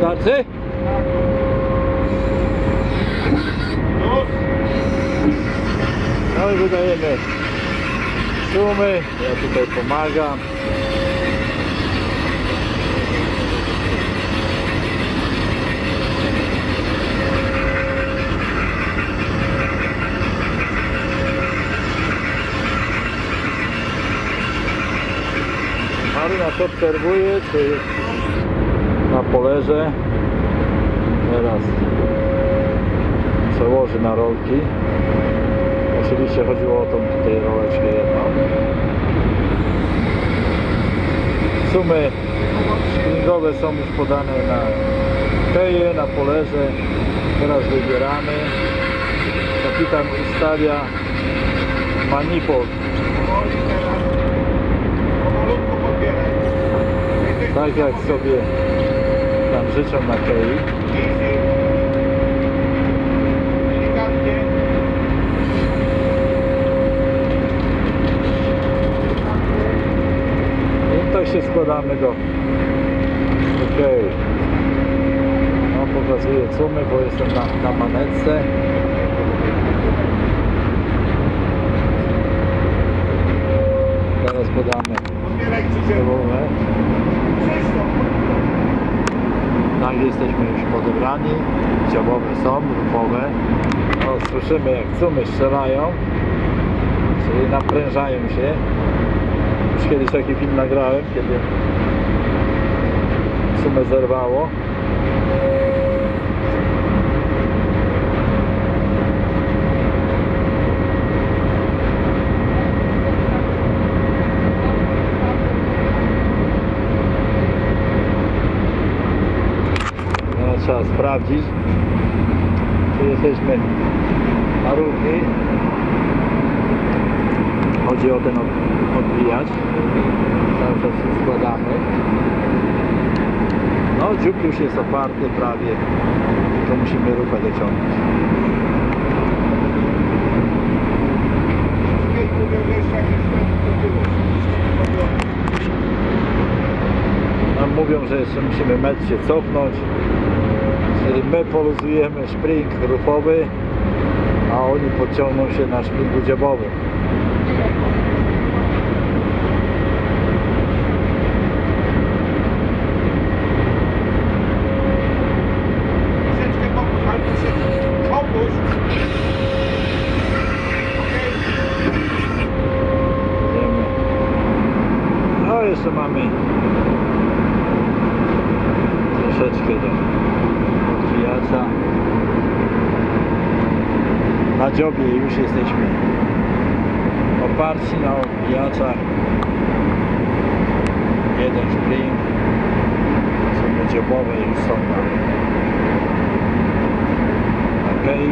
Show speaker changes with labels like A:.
A: Starczy? No i wydajemy sumy. Ja tutaj pomagam. Marynarz obserwuje, czy jest na polerze. Teraz przełoży na rolki. Oczywiście chodziło o tą tutaj roleczkę jedną. Sumy spinningowe są już podane na keje, na polerze. Teraz wybieramy. Kapitan ustawia
B: podbieraj.
A: Tak jak sobie tam życzą na kei.
B: Easy. Delikatnie.
A: I tak się składamy do okej no pokazuję cumy, bo jestem na, na manetce teraz podamy
B: Podbieraj krzyżem.
A: połowę Tak jesteśmy już podebrani działowe są, ruchowe. No, słyszymy jak cumy strzelają. Czyli naprężają się. Już kiedyś taki film nagrałem kiedy sumę zerwało Teraz trzeba sprawdzić czy jesteśmy na równi. Chodzi o ten od- odbijacz. Cały czas składamy. No dziób już jest oparty prawie. To musimy rupę dociągnąć. Mówią, że jeszcze musimy metr się cofnąć my poluzujemy spring ruchowy a oni podciągną się na szpingu dziobowym. No jeszcze mamy troszeczkę do odbijacza. Na dziobie już jesteśmy oparci na odbijaczach. Jeden spring. Są dziobowe już są na okej.